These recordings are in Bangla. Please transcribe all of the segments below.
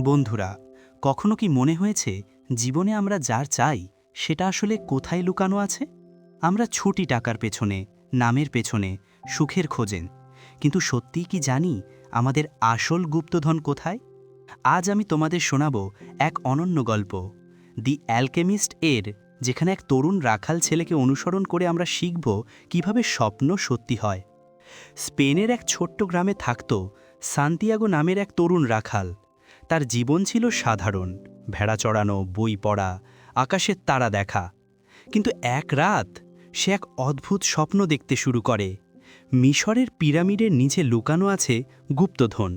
বন্ধুরা, কখনো কি মনে হয়েছে জীবনে আমরা যার চাই সেটা আসলে কোথায় লুকানো আছে? আমরা ছুটি টাকার পেছনে, নামের পেছনে, সুখের খোঁজেন। কিন্তু সত্যিই কি জানি আমাদের আসল গুপ্তধন কোথায়? আজ আমি তোমাদের শোনাব এক অনন্য গল্প। দি অ্যালকেমিস্ট এর, যেখানে এক তরুণ রাখাল ছেলেকে অনুসরণ করে আমরা শিখব কীভাবে স্বপ্ন সত্যি হয়। স্পেনের এক ছোট্ট গ্রামে থাকত সান্তিয়াগো নামের এক তরুণ রাখাল। তার জীবন ছিল সাধারণ, ভেড়া চড়ানো, বই পড়া আকাশের তারা দেখা। কিন্তু এক রাত সে এক অদ্ভুত স্বপ্ন দেখতে শুরু করে। মিশরের পিরামিডের নিচে লুকানো আছে গুপ্তধন।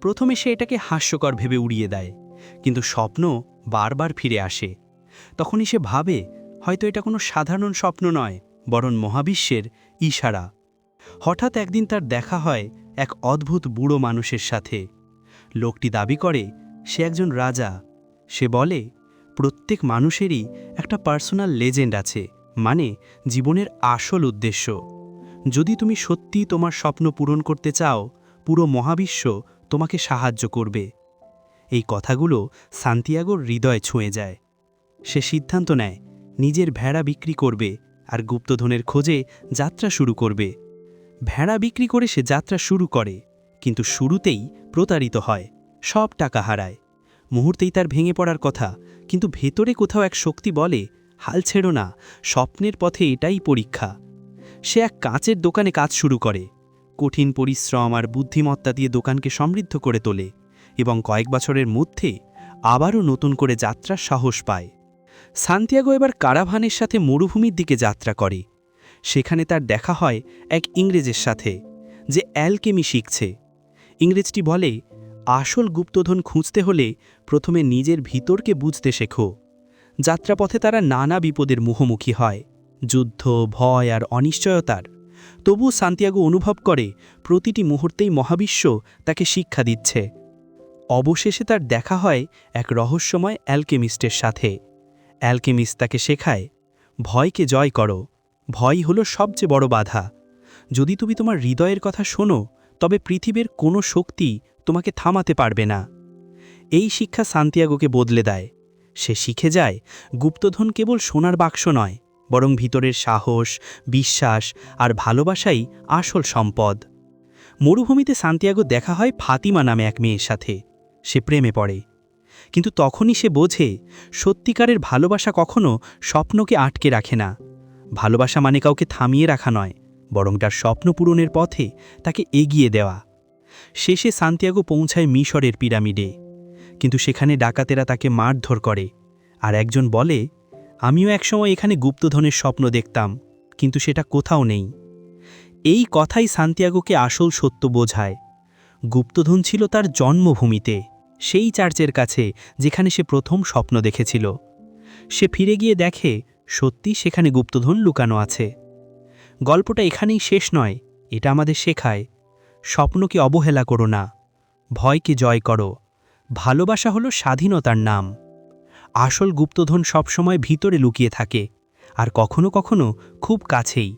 প্রথমে সে এটাকে হাস্যকর ভেবে উড়িয়ে দেয়, কিন্তু স্বপ্ন বারবার ফিরে আসে। তখনই সে ভাবে, হয়তো এটা কোনো সাধারণ স্বপ্ন নয়, বরং মহাবিশ্বের ইশারা। হঠাৎ একদিন তার দেখা হয় এক অদ্ভুত বুড়ো মানুষের সাথে। লোকটি দাবি করে, সে একজন রাজা। সে বলে, প্রত্যেক মানুষেরই একটা পার্সোনাল লেজেন্ড আছে মানে জীবনের আসল উদ্দেশ্য। যদি তুমি সত্যি তোমার স্বপ্ন পূরণ করতে চাও, পুরো মহাবিশ্ব তোমাকে সাহায্য করবে। এই কথাগুলো সান্তিয়াগোর হৃদয় ছুঁয়ে যায়। সে সিদ্ধান্ত নেয়, নিজের ভেড়া বিক্রি করবে আর গুপ্তধনের খোঁজে যাত্রা শুরু করবে। ভেড়া বিক্রি করে সে যাত্রা শুরু করে। কিন্তু শুরুতেই প্রতারিত হয়, সব টাকা হারায়। মুহূর্তেই তার ভেঙে পড়ার কথা, কিন্তু ভেতরে কোথাও এক শক্তি বলে, হাল ছেড়ো না, স্বপ্নের পথে এটাই পরীক্ষা। সে এক কাঁচের দোকানে কাজ শুরু করে। কঠিন পরিশ্রম আর বুদ্ধিমত্তা দিয়ে দোকানকে সমৃদ্ধ করে তোলে এবং কয়েক বছরের মধ্যে আবারও নতুন করে যাত্রার সাহস পায়। সান্তিয়াগো এবার কারাভানের সাথে মরুভূমির দিকে যাত্রা করে। সেখানে তার দেখা হয় এক ইংরেজের সাথে, যে অ্যালকেমি শিখছে। ইংরেজটি বলে, আসল গুপ্তধন খুঁজতে হলে প্রথমে নিজের ভিতরকে বুঝতে শেখো। যাত্রাপথে তারা নানা বিপদের মুখোমুখি হয়, যুদ্ধ, ভয় আর অনিশ্চয়তার। তবু সান্তিয়াগো অনুভব করে, প্রতিটি মুহূর্তেই মহাবিশ্ব তাকে শিক্ষা দিচ্ছে। অবশেষে তার দেখা হয় এক রহস্যময় অ্যালকেমিস্টের সাথে। অ্যালকেমিস্ট তাকে শেখায়, ভয়কে জয় করো ভয় হলো সবচেয়ে বড় বাধা। যদি তুমি তোমার হৃদয়ের কথা শোনো তবে পৃথিবীর কোনো শক্তি তোমাকে থামাতে পারবে না। এই শিক্ষা সান্তিয়াগোকে বদলে দেয়। সে শিখে যায়, গুপ্তধন কেবল সোনার বাক্স নয়, বরং ভিতরের সাহস, বিশ্বাস আর ভালোবাসাই আসল সম্পদ। মরুভূমিতে সান্তিয়াগো দেখা হয় ফাতিমা নামে এক মেয়ের সাথে। সে প্রেমে পড়ে। কিন্তু তখনই সে বোঝে, সত্যিকারের ভালোবাসা কখনো স্বপ্নকে আটকে রাখে না। ভালোবাসা মানে কাউকে থামিয়ে রাখা নয় বরং তার স্বপ্ন পূরণের পথে তাকে এগিয়ে দেওয়া। শেষে সান্তিয়াগো পৌঁছায় মিশরের পিরামিডে। কিন্তু সেখানে ডাকাতেরা তাকে মারধর করে। আর একজন বলে, আমিও একসময় এখানে গুপ্তধনের স্বপ্ন দেখতাম, কিন্তু সেটা কোথাও নেই। এই কথাই সান্তিয়াগোকে আসল সত্য বোঝায়। গুপ্তধন ছিল তার জন্মভূমিতে, সেই চার্চের কাছে যেখানে সে প্রথম স্বপ্ন দেখেছিল। সে ফিরে গিয়ে দেখে সত্যি সেখানে গুপ্তধন লুকানো আছে। গল্পটা এখানেই শেষ নয়, এটা আমাদের শেখায়। স্বপ্নকে অবহেলা করো না, ভয়কে জয় করো। ভালোবাসা হলো স্বাধীনতার নাম। আসল গুপ্তধন সবসময় ভিতরে লুকিয়ে থাকে, আর কখনো কখনো খুব কাছেই।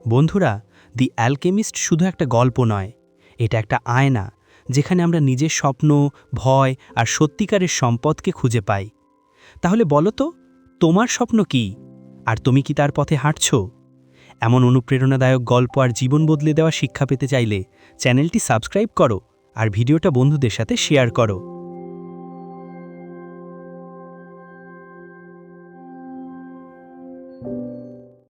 বন্ধুরা দি অ্যালকেমিস্ট শুধু একটা গল্প নয়, এটা একটা আয়না, যেখানে আমরা নিজের স্বপ্ন, ভয় আর সত্যিকারের সম্পদকে খুঁজে পাই। তাহলে বলো তো, তোমার স্বপ্ন কি? আর তুমি কি তার পথে হাঁটছ? এমন অনুপ্রেরণাদায়ক গল্প আর জীবন বদলে দেওয়া শিক্ষা পেতে চাইলে চ্যানেলটি সাবস্ক্রাইব করো আর ভিডিওটা বন্ধুদের সাথে শেয়ার করো।